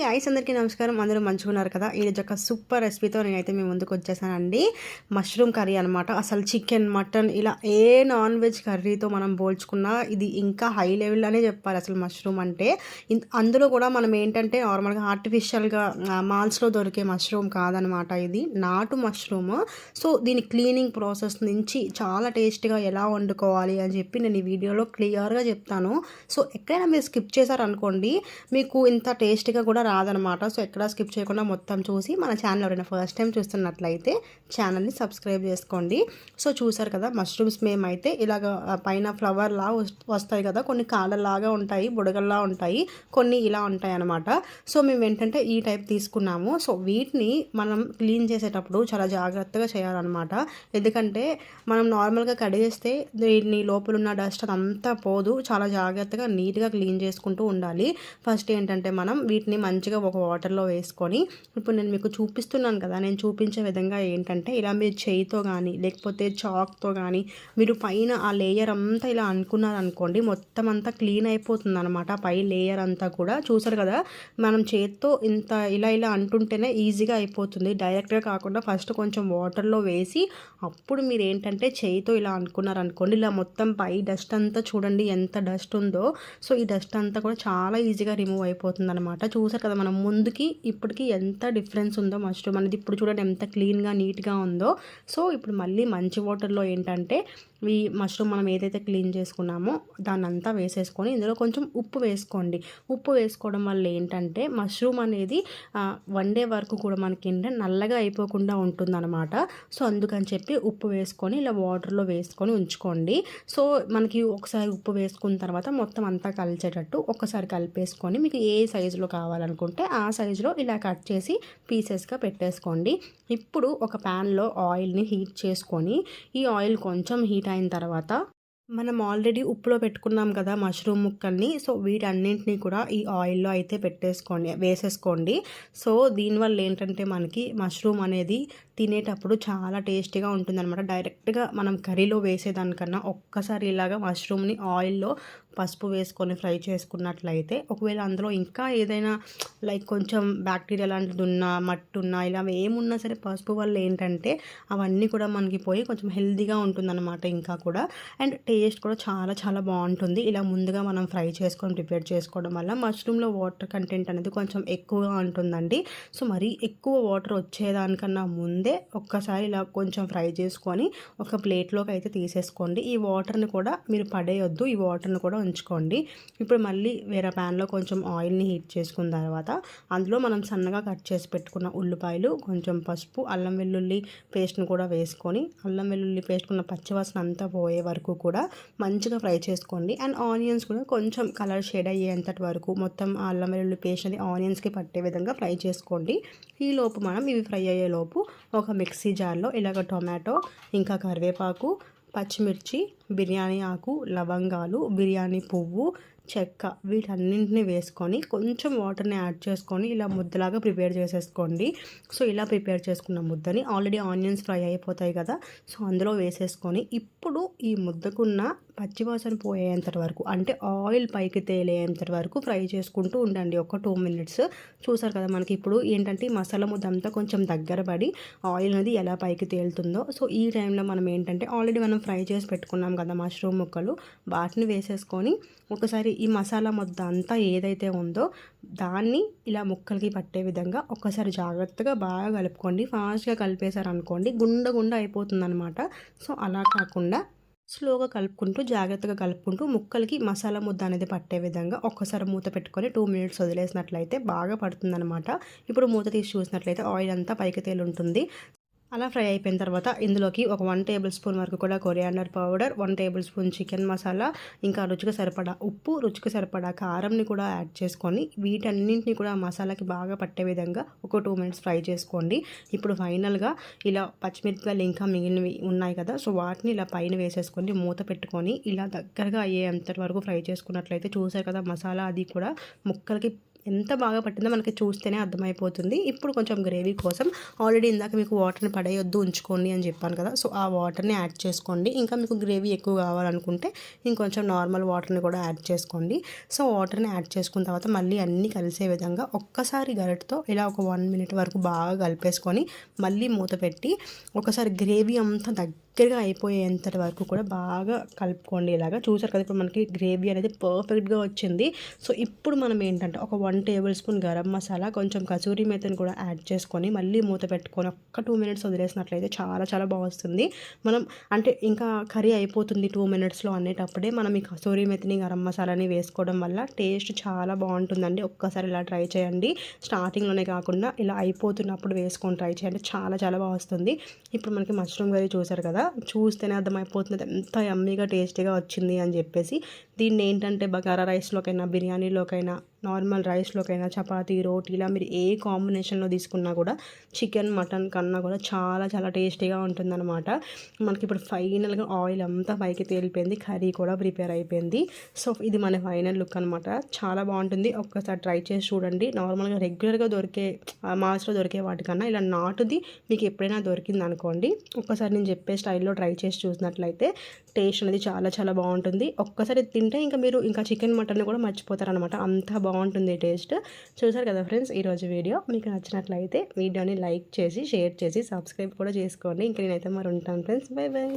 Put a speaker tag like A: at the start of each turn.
A: Guys అందరికీ నమస్కారం. అందరూ మంచుకున్నారు కదా? ఈ రోజు ఒక సూపర్ రెసిపీతో నేనైతే మీ ముందుకు వచ్చేసానండి. మష్రూమ్ కర్రీ అనమాట అసలు చికెన్ మటన్ ఇలా ఏ నాన్ వెజ్ కర్రీతో మనం పోల్చుకున్నా ఇది ఇంకా హై లెవెల్లోనే చెప్పాలి అసలు మష్రూమ్ అంటే. ఇన్- అందులో కూడా మనం ఏంటంటే నార్మల్గా ఆర్టిఫిషియల్గా మాల్స్లో దొరికే మష్రూమ్ కాదనమాట ఇది. నాటు మష్రూమ్. సో దీని క్లీనింగ్ ప్రాసెస్ నుంచి చాలా టేస్ట్గా ఎలా వండుకోవాలి అని చెప్పి నేను ఈ వీడియోలో క్లియర్గా చెప్తాను. సో ఎక్కడైనా మీరు స్కిప్ చేశారనుకోండి మీకు ఇంత టేస్ట్గా కూడా రాదనమాట. సో ఎక్కడ స్కిప్ చేయకుండా మొత్తం చూసి మన ఛానల్ ఎవరైనా ఫస్ట్ టైం చూస్తున్నట్లయితే ఛానల్ని సబ్స్క్రైబ్ చేసుకోండి. సో చూసారు కదా మష్రూమ్స్ మేమైతే ఇలాగ పైన ఫ్లవర్ లా వస్తాయి కదా కొన్ని కాళ్ళలాగా ఉంటాయి బుడగల్లా ఉంటాయి కొన్ని ఇలా ఉంటాయి అనమాట సో మేము ఏంటంటే ఈ టైప్ తీసుకున్నాము. సో వీటిని మనం క్లీన్ చేసేటప్పుడు చాలా జాగ్రత్తగా చేయాలన్నమాట ఎందుకంటే మనం నార్మల్గా కడిగేస్తే దీన్ని లోపల ఉన్న డస్ట్ అదంతా పోదు. చాలా జాగ్రత్తగా నీట్గా క్లీన్ చేసుకుంటూ ఉండాలి. ఫస్ట్ ఏంటంటే మనం వీటిని మంచి మంచిగా ఒక వాటర్లో వేసుకొని ఇప్పుడు నేను మీకు చూపిస్తున్నాను కదా నేను చూపించే విధంగా ఏంటంటే ఇలా మీరు చేయితో కానీ లేకపోతే చాక్తో కానీ మీరు పైన ఆ లేయర్ అంతా ఇలా అనుకున్నారనుకోండి మొత్తం అంతా క్లీన్ అయిపోతుంది అనమాట పై లేయర్ అంతా కూడా చూసారు కదా మనం చేత్తో ఇంత ఇలా ఇలా అంటుంటేనే ఈజీగా అయిపోతుంది. డైరెక్ట్గా కాకుండా ఫస్ట్ కొంచెం వాటర్లో వేసి అప్పుడు మీరు ఏంటంటే చేయితో ఇలా అనుకున్నారనుకోండి ఇలా మొత్తం పై డస్ట్ అంతా చూడండి ఎంత డస్ట్ ఉందో. సో ఈ డస్ట్ అంతా కూడా చాలా ఈజీగా రిమూవ్ అయిపోతుంది అనమాట చూసారు కదా మనం ముందుకి ఇప్పటికి ఎంత డిఫరెన్స్ ఉందో మష్రూమ్ అనేది ఇప్పుడు చూడండి ఎంత క్లీన్గా నీట్గా ఉందో. సో ఇప్పుడు మళ్ళీ మంచి వాటర్లో ఏంటంటే ఈ మష్రూమ్ మనం ఏదైతే క్లీన్ చేసుకున్నామో దాన్ని అంతా వేసేసుకొని ఇందులో కొంచెం ఉప్పు వేసుకోండి. ఉప్పు వేసుకోవడం వల్ల ఏంటంటే మష్రూమ్ అనేది వండే వరకు కూడా మనకి ఏంటంటే నల్లగా అయిపోకుండా ఉంటుందన్నమాట. సో అందుకని చెప్పి ఉప్పు వేసుకొని ఇలా వాటర్లో వేసుకొని ఉంచుకోండి. సో మనకి ఒకసారి ఉప్పు వేసుకున్న తర్వాత మొత్తం అంతా కలిసేటట్టు ఒకసారి కలిపేసుకొని మీకు ఏ సైజులో అనుకుంటే ఆ సైజులో ఇలా కట్ చేసి పీసెస్గా పెట్టేసుకోండి. ఇప్పుడు ఒక ప్యాన్లో ఆయిల్ని హీట్ చేసుకొని ఈ ఆయిల్ కొంచెం హీట్ అయిన తర్వాత మనం ఆల్రెడీ ఉప్పులో పెట్టుకున్నాం కదా మష్రూమ్ ముక్కల్ని సో వీటన్నింటినీ కూడా ఈ ఆయిల్లో అయితే పెట్టేసుకోండి వేసేసుకోండి. సో దీనివల్ల ఏంటంటే మనకి మష్రూమ్ అనేది తినేటప్పుడు చాలా టేస్టీగా ఉంటుందన్నమాట. డైరెక్ట్గా మనం కర్రీలో వేసేదానికన్నా ఒక్కసారి ఇలాగా మష్రూమ్ని ఆయిల్లో పసుపు వేసుకొని ఫ్రై చేసుకున్నట్లయితే ఒకవేళ అందులో ఇంకా ఏదైనా లైక్ కొంచెం బ్యాక్టీరియా లాంటిది ఉన్నా మట్టి ఉన్నా ఇలా ఏమున్నా సరే పసుపు వల్ల ఏంటంటే అవన్నీ కూడా మనకి పోయి కొంచెం హెల్దీగా ఉంటుందన్నమాట ఇంకా కూడా. అండ్ టేస్ట్ కూడా చాలా చాలా బాగుంటుంది. ఇలా ముందుగా మనం ఫ్రై చేసుకొని ప్రిపేర్ చేసుకోవడం వల్ల మష్రూమ్లో వాటర్ కంటెంట్ అనేది కొంచెం ఎక్కువగా ఉంటుందండి. సో మరీ ఎక్కువ వాటర్ వచ్చేదానికన్నా ముందే ఒక్కసారి ఇలా కొంచెం ఫ్రై చేసుకొని ఒక ప్లేట్లోకి అయితే తీసేసుకోండి. ఈ వాటర్ని కూడా మీరు పడేయొద్దు. ఈ వాటర్ని కూడా ఉంచుకోండి. ఇప్పుడు మళ్ళీ వేరే ప్యాన్లో కొంచెం ఆయిల్ని హీట్ చేసుకున్న తర్వాత అందులో మనం సన్నగా కట్ చేసి పెట్టుకున్న ఉల్లిపాయలు కొంచెం పసుపు అల్లం వెల్లుల్లి పేస్ట్ని కూడా వేసుకొని అల్లం వెల్లుల్లి పేస్ట్ ఉన్న పచ్చివాసన అంతా పోయే వరకు కూడా మంచిగా ఫ్రై చేసుకోండి. అండ్ ఆనియన్స్ కూడా కొంచెం కలర్ షేడ్ అయ్యేంతటి వరకు మొత్తం అల్లం వెల్లుల్లి పేస్ట్ అనేది ఆనియన్స్కి పట్టే విధంగా ఫ్రై చేసుకోండి. ఈ లోపు మనం ఇవి ఫ్రై అయ్యే లోపు ఒక మిక్సీ జార్లో ఇలాగ టొమాటో ఇంకా కరివేపాకు పచ్చిమిర్చి బిర్యానీ ఆకు లవంగాలు బిర్యానీ పువ్వు చెక్క వీటన్నింటిని వేసుకొని కొంచెం వాటర్ని యాడ్ చేసుకొని ఇలా ముద్దలాగా ప్రిపేర్ చేసేసుకోండి. సో ఇలా ప్రిపేర్ చేసుకున్న ముద్దని ఆల్రెడీ ఆనియన్స్ ఫ్రై అయిపోతాయి కదా సో అందులో వేసేసుకొని ఇప్పుడు ఈ ముద్దకున్న పచ్చివాసన పోయేంత వరకు అంటే ఆయిల్ పైకి తేలేంత వరకు ఫ్రై చేసుకుంటూ ఉండండి. ఒక టూ మినిట్స్. చూసారు కదా మనకి ఇప్పుడు ఏంటంటే మసాలా ముద్ద అంతా కొంచెం దగ్గర పడి ఆయిల్ అనేది ఎలా పైకి తేలుతుందో. సో ఈ టైంలో మనం ఏంటంటే ఆల్రెడీ మనం ఫ్రై చేసి పెట్టుకున్నాం కదా మష్రూమ్ ముక్కలు. వాటిని వేసేసుకొని ఒకసారి ఈ మసాలా ముద్ద అంతా ఏదైతే ఉందో దాన్ని ఇలా ముక్కలకి పట్టే విధంగా ఒక్కసారి జాగ్రత్తగా బాగా కలుపుకోండి. ఫాస్ట్గా కలిపేశారనుకోండి గుండ గుండ అయిపోతుంది అనమాట సో అలా కాకుండా స్లోగా కలుపుకుంటూ జాగ్రత్తగా కలుపుకుంటూ ముక్కలకి మసాలా ముద్ద అనేది పట్టే విధంగా ఒక్కసారి మూత పెట్టుకొని టూ మినిట్స్ వదిలేసినట్లయితే బాగా పడుతుందన్నమాట. ఇప్పుడు మూత తీసి చూసినట్లయితే ఆయిల్ అంతా పైకి తేలి ఉంటుంది. అలా ఫ్రై అయిపోయిన తర్వాత ఇందులోకి ఒక వన్ టేబుల్ స్పూన్ వరకు కూడా coriander powder one tablespoon chicken masala ఇంకా రుచికి సరిపడా ఉప్పు రుచికి సరిపడా కారంని కూడా యాడ్ చేసుకొని వీటన్నింటిని కూడా మసాలాకి బాగా పట్టే విధంగా ఒక టూ మినిట్స్ ఫ్రై చేసుకోండి. ఇప్పుడు ఫైనల్గా ఇలా పచ్చిమిరపకాయలు ఇంకా మిగిలినవి ఉన్నాయి కదా సో వాటిని ఇలా పైన వేసేసుకొని మూత పెట్టుకొని ఇలా దగ్గరగా అయ్యేంత వరకు ఫ్రై చేసుకున్నట్లయితే చూసారు కదా మసాలా అది కూడా ముక్కలకి ఎంత బాగా పట్టిందో మనకి చూస్తేనే అర్థమైపోతుంది. ఇప్పుడు కొంచెం గ్రేవీ కోసం ఆల్రెడీ ఇందాక మీకు వాటర్ని పడేయొద్దు ఉంచుకోండి అని చెప్పాను కదా. సో ఆ వాటర్ని యాడ్ చేసుకోండి. ఇంకా మీకు గ్రేవీ ఎక్కువ కావాలనుకుంటే ఇంకొంచెం నార్మల్ వాటర్ని కూడా యాడ్ చేసుకోండి. సో వాటర్ని యాడ్ చేసుకున్న తర్వాత మళ్ళీ అన్నీ కలిసే విధంగా ఒక్కసారి గరిటతో ఇలా ఒక వన్ మినిట్ వరకు బాగా కలిపేసుకొని మళ్ళీ మూత పెట్టి ఒకసారి గ్రేవీ అంతా దగ్గరగా అయిపోయేంత వరకు కూడా బాగా కలుపుకోండి. ఇలాగా చూసారు కదా ఇప్పుడు మనకి గ్రేవీ అనేది పర్ఫెక్ట్గా వచ్చింది. సో ఇప్పుడు మనం ఏంటంటే ఒక one table spoon garam masala కొంచెం కసూరి మేతని కూడా యాడ్ చేసుకొని మళ్ళీ మూత పెట్టుకొని ఒక్క టూ మినిట్స్ వదిలేసినట్లయితే చాలా చాలా బాగా వస్తుంది. మనం అంటే ఇంకా కర్రీ అయిపోతుంది టూ మినిట్స్లో అనేటప్పుడే మనం ఈ కసూరి మెతిని గరం మసాలాని వేసుకోవడం వల్ల టేస్ట్ చాలా బాగుంటుందండి. ఒక్కసారి ఇలా ట్రై చేయండి. స్టార్టింగ్లోనే కాకుండా ఇలా అయిపోతున్నప్పుడు వేసుకొని ట్రై చేయండి. చాలా చాలా బాగా వస్తుంది. ఇప్పుడు మనకి మష్రూమ్ కర్రీ చూసారు కదా చూస్తేనే అర్థమైపోతుంది. ఎంత యమ్మీగా టేస్టీగా వచ్చింది అని చెప్పేసి. దీన్ని ఏంటంటే బగారా రైస్లోకైనా బిర్యానీలోకైనా నార్మల్ రైస్లోకైనా చపాతీ రోటీ ఇలా మీరు ఏ కాంబినేషన్లో తీసుకున్నా కూడా చికెన్ మటన్ కన్నా కూడా చాలా చాలా టేస్టీగా ఉంటుందన్నమాట. మనకి ఇప్పుడు ఫైనల్గా ఆయిల్ అంతా పైకి తేలిపోయింది కర్రీ కూడా ప్రిపేర్ అయిపోయింది. సో ఇది మన ఫైనల్ లుక్ అనమాట చాలా బాగుంటుంది. ఒక్కసారి ట్రై చేసి చూడండి. నార్మల్గా రెగ్యులర్గా దొరికే మాస్లో దొరికే వాటికన్నా ఇలా నాటుది మీకు ఎప్పుడైనా దొరికింది అనుకోండి ఒక్కసారి నేను చెప్పే స్టైల్లో ట్రై చేసి చూసినట్లయితే టేస్ట్ అనేది చాలా చాలా బాగుంటుంది. ఒక్కసారి తింటే ఇంకా మీరు ఇంకా చికెన్ మటన్ కూడా మర్చిపోతారనమాట అంత బాగుంటుంది టేస్ట్. చూసారు కదా ఫ్రెండ్స్ ఈరోజు వీడియో. మీకు నచ్చినట్లయితే వీడియోని లైక్ చేసి షేర్ చేసి సబ్స్క్రైబ్ కూడా చేసుకోండి. ఇంకా నేనైతే మరి ఉంటాను ఫ్రెండ్స్. By by.